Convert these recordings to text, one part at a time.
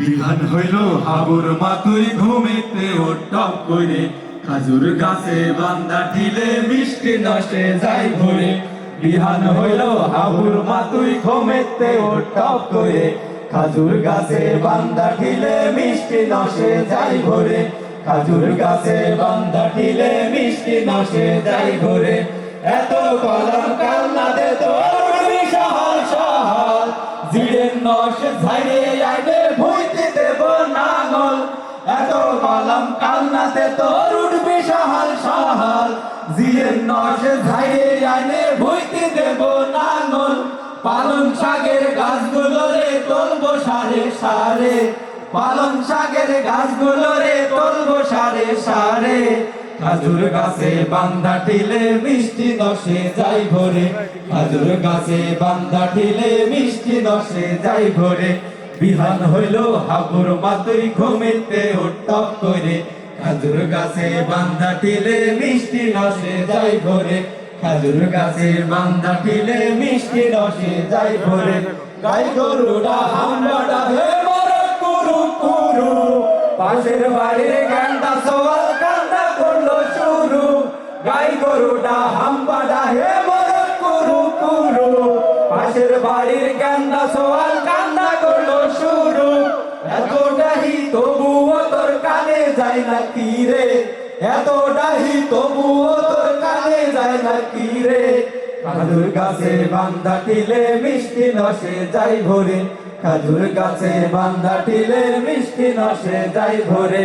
বিহান হইল হাবুর মাতুই ঘুমিতে ওটপ করে। খাজুর গাছে বান্দা ঠিলে মিষ্টি নষ্টে যাই ভরে। বিহান হইল হাবুর মাতুই ঘুমিতে ওটপ করে। খাজুর গাছে বান্দা ঠিলে মিষ্টি নশে যাই ভরে। খাজুর গাছে বান্দা ঠিলে মিষ্টি নশে যাই ভরে। এত কলম কান্না দে তো নশে ঝাইরে আইবে ভুইতে দেব নাঙল। এত কলম কান্নাতে তোর উঠবি সহাল সহাল। জিড়ের নশে ঝাইরে আইনে ভুইতে দেব নাঙল। পালন শাকের গাছগুলো রে তুলবো সারে সারে। পালন শাকের গাছগুলো রে তুলবো সারে সারে। খাজুর গাছে বান্দা ঠিলে মিষ্টি দশে যাই ভরে। খাজুর গাছে বান্দা ঠিলে মিষ্টি দশে যাই ভরে। বিহান হইল হাবুর মাতুই ঘুমিতে উঠপ করে। খাজুর গাছে বান্দা ঠিলে মিষ্টি দশে যাই ভরে। খাজুর গাছে বান্দা ঠিলে মিষ্টি দশে যাই ভরে। গাই গরুটা হামবাটা হে মরে কুরু কুরু পাশের বাড়ির গান্ডা সওয়াল গাই গরুটা হাম্বাডা হে মর কুরু কুরু। পাশের বাড়ির গান্ডা সওয়াল কান্দা করল শুরু। এতটাই তবুও তোর কানে যায় না কি রে? এতটাই তবুও তোর কানে যায় না কি রে? খাজুর গাছে বান্দা টিলে মিষ্টি নসে যাই ভরে। খাজুর গাছে বান্দা টিলে মিষ্টি নসে যাই ভরে।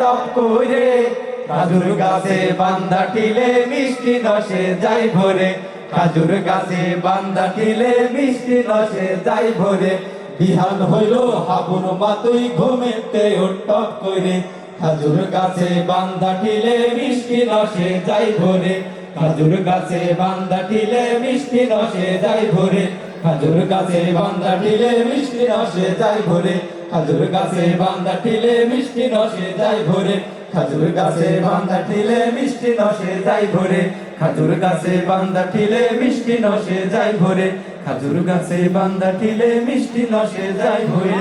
টপ করে খাজুর গাছে বান্দা টিলে মিষ্টি নশে যাই ভরে। খাজুর গাছে বান্দা টিলে মিষ্টি নশে যাই ভরে। বিহান হইল হাবুর মাতুই ঘুমেতে উঠপ করে খাজুর গাছে বান্দা টিলে মিষ্টি নশে যাই ভরে। খাজুর গাছে বান্দা টিলে মিষ্টি নশে যাই ভরে। খাজুর গাছে বান্দা টিলে মিষ্টি নশে যাই ভরে। খাজুর গাছে বান্দা টিলে মিষ্টি নসে যাই ভরে। খাজুর গাছে বান্দা টিলে মিষ্টি নসে যাই ভরে। খাজুর গাছে বান্দা টিলে মিষ্টি নসে যাই ভরে। খাজুর গাছে বান্দা টিলে মিষ্টি নসে যাই ভরে।